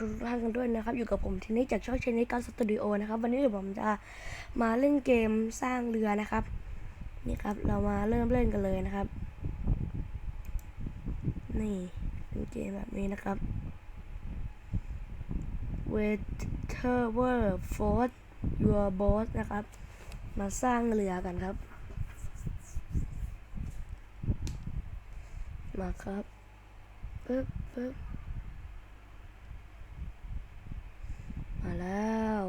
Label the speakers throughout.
Speaker 1: ทุกท่านกันด้วยนะครับ อยู่กับผมทีนี้จากช่องเชนิดการสตูดิโอนะครับ วันนี้เดี๋ยวผมจะมาเล่นเกมสร้างเรือนะครับ นี่ครับ เรามาเริ่มเล่นกันเลยนะครับ นี่เป็นเกมแบบนี้นะครับ Whatever Force Your Boat นะครับ มาสร้างเรือกันครับ มาครับปึ๊บปึ๊บ มา แล้ว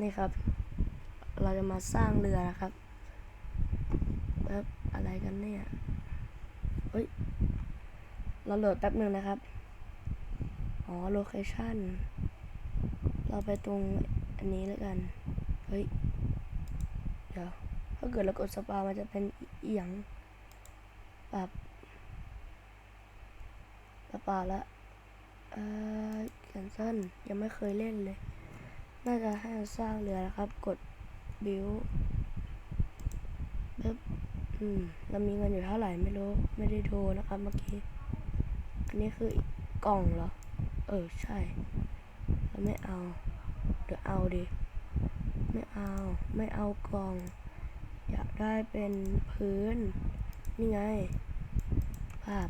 Speaker 1: นี่ครับ เราจะมาสร้างเรือนะครับแป๊บอะไรกันเนี่ยเฮ้ย เราโหลดแป๊บหนึ่งนะครับ อ๋อ โลเคชั่น เราไปตรงอันนี้แล้วกัน เฮ้ย เดี๋ยว ถ้าเกิดเรากดสปา มันจะเป็นเอียงปรับปรับปาละเอ่อ แคนเซิลยังไม่เคยเล่นเลย น่าจะให้สร้างเรือนะครับ กดบิวปึ๊บอืมเรามีเงินอยู่เท่าไหร่ไม่รู้ ไม่ได้ดูนะครับเมื่อกี้ อันนี้คือกล่องเหรอ เออใช่ เราไม่เอา เดี๋ยวเอาดิ ไม่เอา ไม่เอากล่อง อยากได้เป็นพื้น นี่ไง ภาพ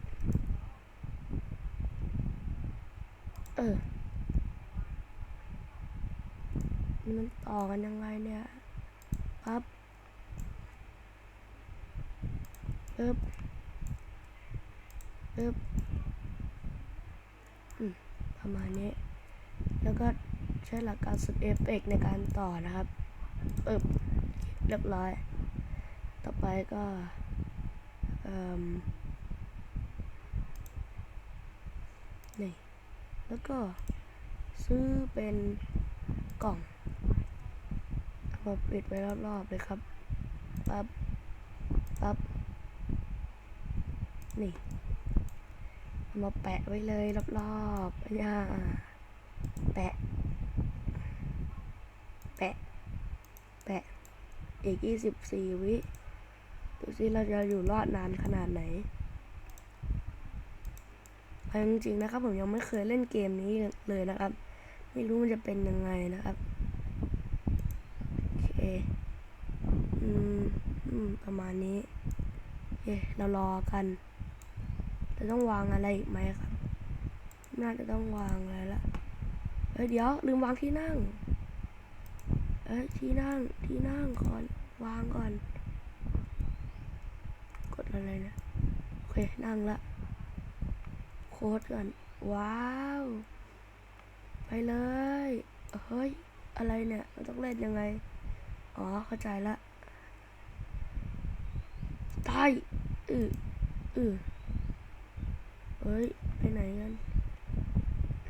Speaker 1: เออ มันต่อกันยังไงเนี่ยครับปึ๊บปึ๊บอืมประมาณนี้ แล้วก็ใช้หลักการสุดเอฟเฟกในการต่อนะครับปึ๊บเรียบร้อย ต่อไปก็เอมนี่ แล้วก็ซื้อเป็นกล่อง มาปิดไว้รอบๆเลยครับปั๊บปั๊บนี่มาแปะไว้เลยรอบๆอย่าแปะ แปะ แปะ อีก24วิดูสิเราจะอยู่รอดนานขนาดไหนจริงๆนะครับผมยังไม่เคยเล่นเกมนี้เลยนะครับ ไม่รู้มันจะเป็นยังไงนะครับ อเคอืมอืมประมาณนี้โอเเรารอกันจะต้องวางอะไรอีกไหมครับ น่าจะต้องวางอะไรละเอ้ยเดี๋ยวลืมวางที่นั่ง เอ้ยที่นั่งที่นั่งก่อน วางก่อน กดอะไรนะโอเคนั่งละ โค้ดก่อน ว้าว ไปเลย เฮ้ย อะไรเนี่ยมันต้องเล่นยังไง อ๋อ เข้าใจละตายอืออือเฮ้ย ไปไหนกัน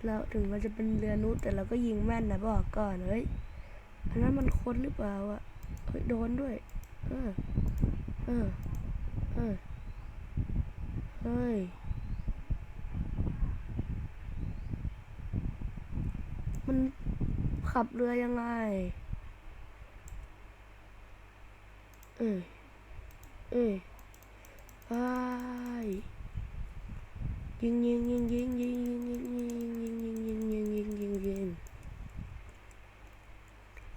Speaker 1: เราถึงมันจะเป็นเรือนุชแต่เราก็ยิงแม่นนะบอกก่อนเฮ้ยอันนั้นมันคนหรือเปล่าอะเฮ้ยโดนด้วย เออ เออ เออ เฮ้ย มันขับเรือยังไง เอ้ยเอ้ยไปยิงยิงยิงยิงยิงยิงยิงยิงยิงยิงยิงยิงยิงยิง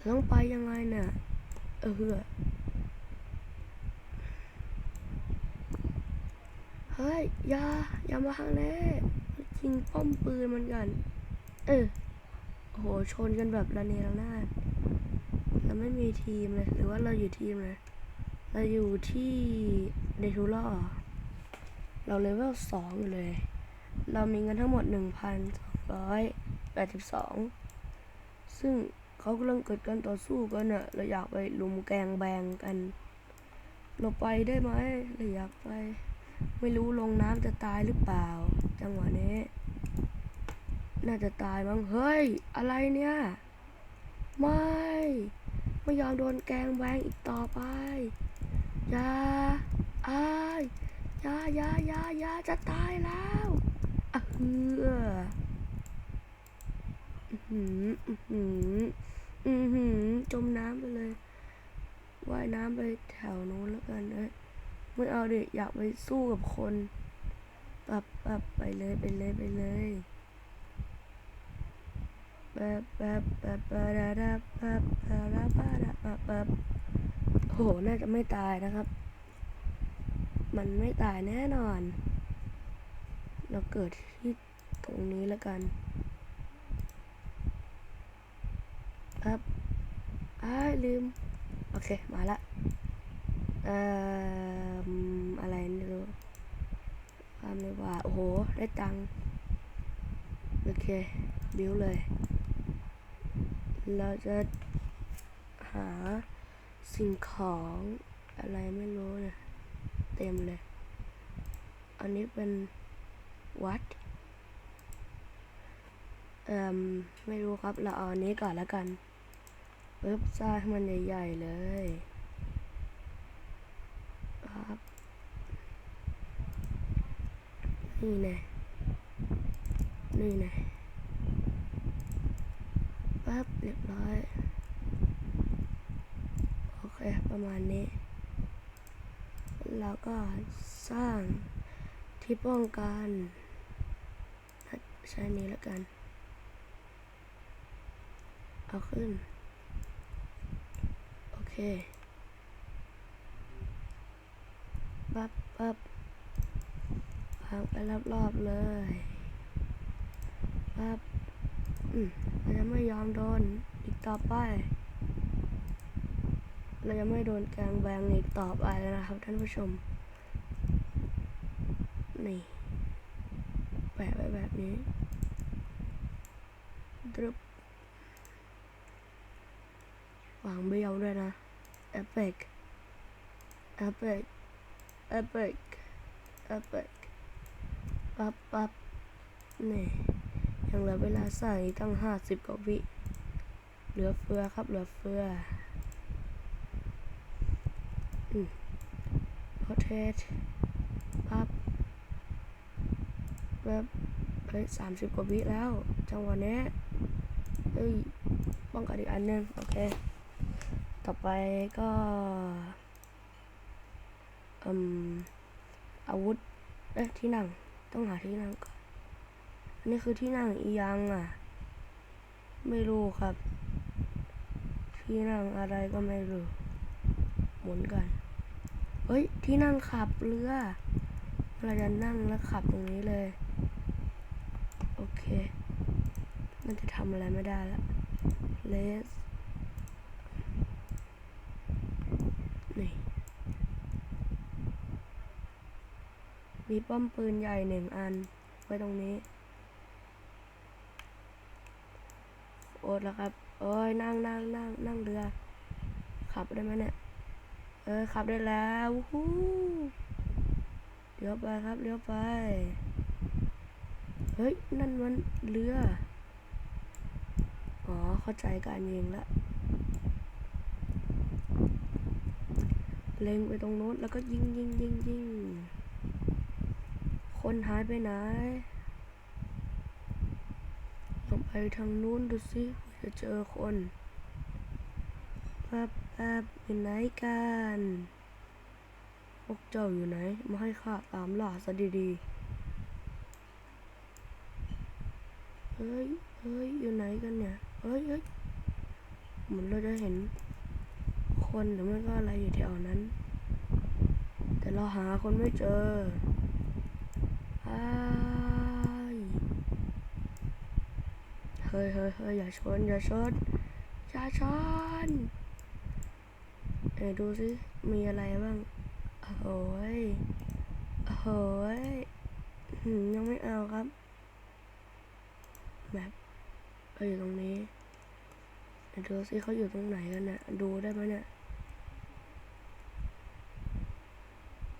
Speaker 1: ต้องไปยังไงเนี่ยเออเฮ้ยอย่าอย่ามาทางนี้ยิงป้อมปืนมันกัน เออโอ้โหชนกันแบบระเนระนาดเราไม่มีทีมเลยหรือว่าเราอยู่ทีมเลย เราอยู่ที่เดทูล่าเราเลเวลสองอยู่เลย เรามีเงินทั้งหมดหนึ่งพันสองร้อยแปดสิบสองซึ่งเขากำลังเกิดการต่อสู้กันเน่ะเราอยากไปลุมแกงแบงกัน เราไปได้ไหมเราอยากไป ไม่รู้ลงน้ำจะตายหรือเปล่า จังหวะนี้ น่าจะตายมั้ง เฮ้ย อะไรเนี่ย ไม่ ไม่ยอมโดนแกงแบงอีกต่อไป ยาอายอยายายายาจะตายแล้วอะเฮืออื้อหืออื้อหืออื้อหือจมน้ำไปเลยว่ายน้ำไปแถวโน้นแล้วกันเอ้ยไม่เอาดิอยากไปสู้กับคนปับปับไปเลยไปเลยไปเลยปับปับปับปะดาดาปับปะดาปะดาปับบ โห น่าจะไม่ตายนะครับ มันไม่ตายแน่นอน เราเกิดที่ตรงนี้แล้วกัน ครับอ้าลืม โอเค มาละ เอ่อ อะไรไม่รู้ความไม่ว่า โอ้โห ได้ตังค์ โอเค บิวเลย เราจะหา สิ่งของอะไรไม่รู้เนี่ยเต็มเลย อันนี้เป็นวัดเอ่มไม่รู้ครับ เราเอาอันนี้ก่อนแล้วกันปึ๊บสร้างให้มันใหญ่ ๆ เลยครับนี่ไงนี่ไงปั๊บเรียบร้อย ประมาณนี้ แล้วก็สร้างที่ป้องกันใช้นี้แล้วกัน เอาขึ้น โอเคปั๊บปั๊บวางไปรอบๆเลยปั๊บอืมเราจะไม่ยอมโดนอีกต่อไป เราจะไม่โดนแกงแบงอีกต่อไปแล้วนะครับ ท่านผู้ชม นี่แปะไว้แบบนี้ดรึบวางเบี้ยวด้วยนะเอฟเฟกเอฟเฟกเอฟเฟกเอฟเฟกปั๊บปั๊บนี่ยังเหลือเวลาสร้างอีกตั้งห้าสิบกว่าวิ เหลือเฟือครับ เหลือเฟือ อืมโรเทตปั๊บแบบเฮ้ยสามสิบกว่าวิแล้ว จังหวะนี้เอ้ยป้องกันอีกอันหนึง โอเค ต่อไปก็อืมอาวุธ เอ๊ะ ที่นั่ง ต้องหาที่นั่งก่อนอันนี่คือที่นั่งอียังอะ ไม่รู้ครับ ที่นั่งอะไรก็ไม่รู้ หมุนกัน เฮ้ย ที่นั่งขับเรือ เราจะนั่งแล้วขับตรงนี้เลย โอเค มันจะทำอะไรไม่ได้ละ let's นี่ มีป้อมปืนใหญ่หนึ่งอัน ไว้ตรงนี้โอ๊ตแล้วครับ โอ้ยนั่งนั่งนั่งนั่งเรือ ขับได้ไหมเนี่ย เออขับได้แล้วฮู้เลี้ยวไปครับเลี้ยวไป เฮ้ย นั่นมันเรือ อ๋อ เข้าใจการยิงละเล็งไปตรงโน้นแล้วก็ยิงยิงยิงยิงคนหายไปไหนลงไปทางนู้นดูสิจะเจอคน แป๊บแป๊บอยู่ไหนกันพวกเจ้าอยู่ไหน มาให้ข้าตามล่าซะดีๆ เฮ้ย เฮ้ย อยู่ไหนกันเนี่ย เฮ้ยเฮ้ยเหมือนเราจะเห็น คนหรือไม่ก็อะไรอยู่แถวนั้น แต่เราหาคนไม่เจออ้ายเฮ้ยเฮ้ยเฮ้ยอย่าชน อย่าชนอย่าชน เอ้ดูสิมีอะไรบ้างโอ้ยโอ้ยหืมยังไม่เอาครับแบบเขาอยู่ตรงนี้เดี๋ยวดูสิเขาอยู่ตรงไหนกันนี่ยดูได้ไหมเนี่ย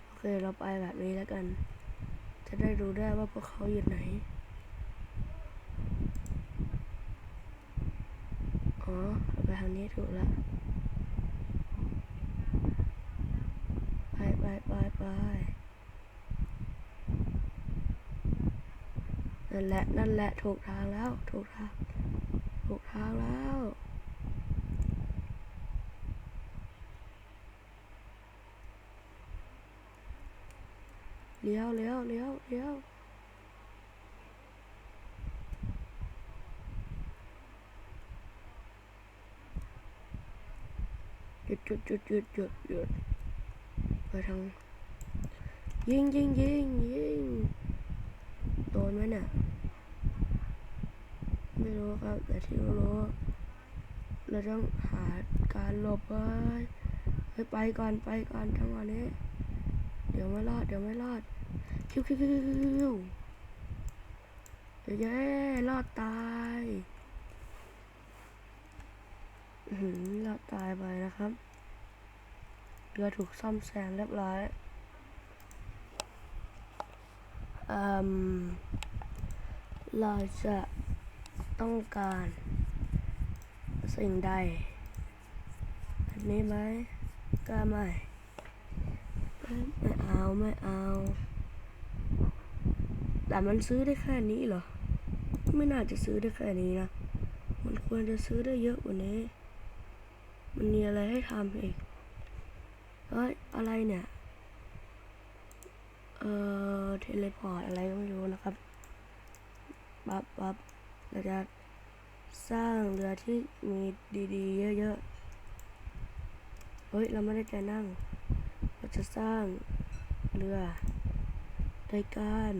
Speaker 1: โอเคเราไปแบบนี้แล้วกัน จะได้รู้ได้ว่าพวกเขาอยู่ไหนอ๋อไปทางนี้ถูกแล้ว นแหละ นั่นแหละ ถูกทางแล้ว ถูกทาง ถูกทางแล้วเลี้ยวเลี้ยวเลี้ยวเลี้ยวหยุดหยุดหยุดหยุดหยุดหยุดไปทางยิงยิงยิงยิงโดนไหมเนี่ย รู้ครับ แต่ที่รู้ เราต้องหาการหลบเว้ยเฮ้ยไปก่อนไปก่อนจังหวะนี้ เดี๋ยวไม่รอดเดี๋ยวไม่รอดคิวคิวคิวคิวคิวเย้รอดตายอื้อหือรอดตายไปนะครับเรือถูกซ่อมแซมเรียบร้อยอืมเราจะ ต้องการ สิ่งใดอันนี้ไหมก็ไม่ไม่เอาไม่เอาแต่มันซื้อได้แค่นี้เหรอ ไม่น่าจะซื้อได้แค่นี้นะ มันควรจะซื้อได้เยอะกว่านี้ มันมีอะไรให้ทำอีกเฮ้ยอะไรเนี่ย เอ่อ เทเลพอร์ตอะไรก็ไม่รู้นะครับบับบับ เราจะสร้างเรือที่มีดีๆ เยอะๆ เฮ้ย เราไม่ได้จะนั่ง เราจะสร้างเรือโดยการ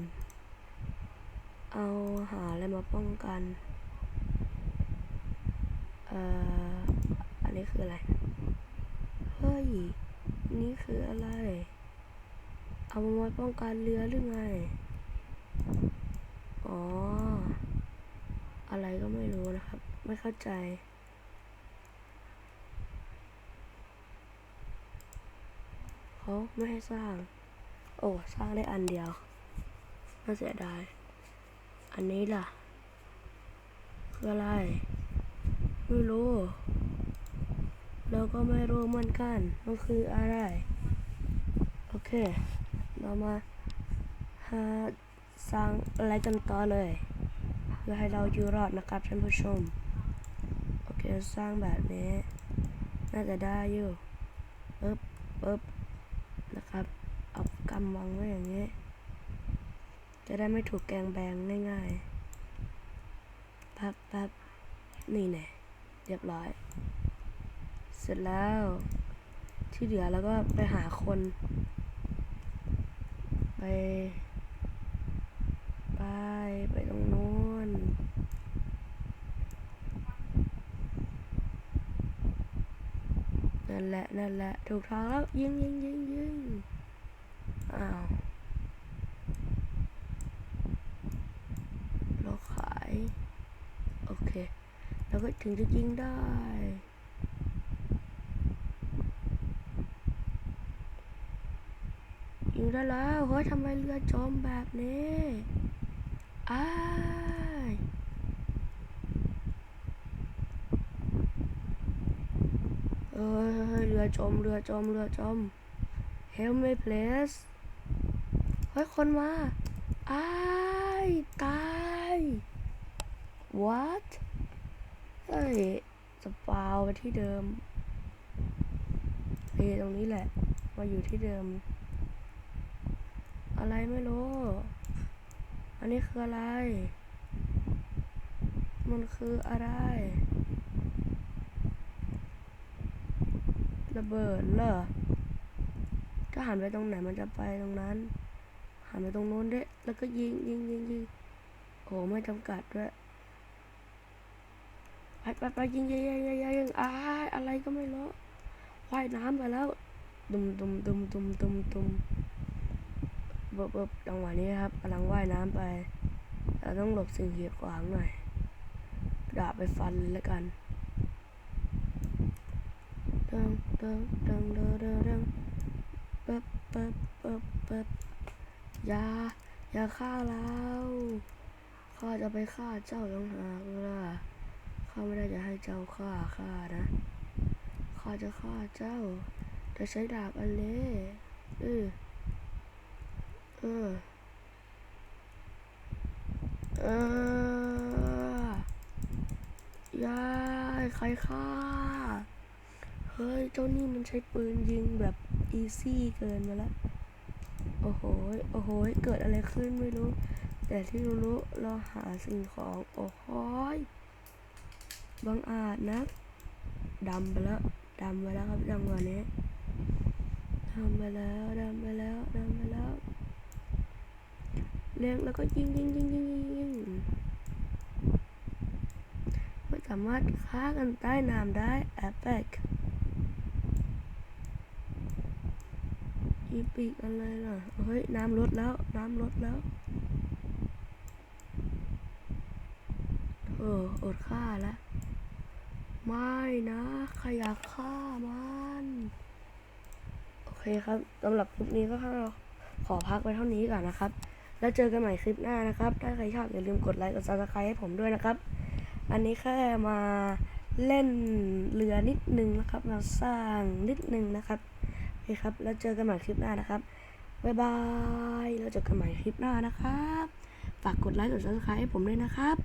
Speaker 1: เอาหาอะไรมาป้องกัน เอ่อ อันนี้คืออะไร เฮ้ย นี่คืออะไร เอามาไว้ป้องกันเรือหรือไง อ๋อ อะไรก็ไม่รู้นะครับ ไม่เข้าใจ เขาไม่ให้สร้าง โอ้ สร้างได้อันเดียว น่าเสียดาย อันนี้ล่ะ คืออะไร ไม่รู้เราก็ไม่รู้เหมือนกัน มันคืออะไร โอเค เรามาหาสร้างอะไรกันต่อเลย เพื่อให้เราอยู่รอดนะครับท่านผู้ชม โอเคสร้างแบบนี้ น่าจะได้อยู่ปึ๊บปึ๊บนะครับเอากำวางไว้อย่างนี้ จะได้ไม่ถูกแกงแบงง่ายๆปั๊บปั๊บนี่แน่เรียบร้อย เสร็จแล้วที่เหลือแล้วก็ไปหาคน ไป ไป ไปตรงนู้น นั่นแหละนั่นแหละถูกทางแล้วยิงยิงยิงยิงอ้าวเราขาย โอเคแล้วก็ถึงจะยิงได้ยิงได้แล้วเฮ้ยทำไมเรือจมแบบนี้อ้าย เอ้ยเรือจมเรือจมเรือจม Help me please เฮ้ย คนมาอ้ายตาย What เฮ้ยสปาวไปที่เดิมนี่ตรงนี้แหละ มาอยู่ที่เดิม อะไรไม่รู้ อันนี้คืออะไร มันคืออะไร ระเบิดเหรอถ้าหันไปตรงไหนมันจะไปตรงนั้น หันไปตรงโน้นด้วยแล้วก็ยิงยิงยิงยิงโอ้ไม่จำกัดด้วยไปไปไปยิงยิงยิงยิงยิงอ้าอะไรก็ไม่รู้ว่ายน้ำไปแล้วดุมดุมดุมดุมดุมดุมเบิบเบิบจังหวะนี้ครับกำลังว่ายน้ำไปเราต้องหลบสิ่งกีดขวางหน่อยดาบไปฟันแล้วกัน ตึงตึงตึงตึงตึงตึงปึ๊บปึ๊บปึ๊บปึ๊บอย่าอย่าฆ่าเราข้าจะไปฆ่าเจ้ายังหากล่ะข้าไม่ได้จะให้เจ้าฆ่าข้านะข้าจะฆ่าเจ้า จะใช้ดาบอันเล่เออเออเออยายใครฆ่า เฮ้ย เจ้านี่มันใช้ปืนยิงแบบอีซี่เกินไปแล้วโอ้โห โอ้โห เกิดอะไรขึ้นไม่รู้ แต่ที่รู้เราหาสิ่งของ โอ้โหบังอาจนะดำไปแล้วดำไปแล้วครับจังหวะนี้ดำไปแล้วดำไปแล้วดำไปแล้วเลี้ยงแล้วก็ยิงยิงยิงยิงยิงยิงไม่สามารถฆ่ากันใต้น้ำได้แอปเปิก อีปีกอะไรล่ะ เฮ้ย น้ำลดแล้ว น้ำลดแล้วเอออดฆ่าแล้วไม่นะใครอยากฆ่ามัน โอเคครับสำหรับคลิปนี้ก็ขอพักไว้เท่านี้ก่อนนะครับ แล้วเจอกันใหม่คลิปหน้านะครับ ถ้าใครชอบอย่าลืมกดไลค์กดซับสไครต์ให้ผมด้วยนะครับ อันนี้แค่มาเล่นเรือนิดนึงนะครับ มาสร้างนิดนึงนะครับ เคครับ แล้วเจอกันใหม่คลิปหน้านะครับ บ๊ายบาย แล้วเจอกันใหม่คลิปหน้านะครับ ฝากกดไลค์ กดซับสไครต์ให้ผมด้วยนะครับ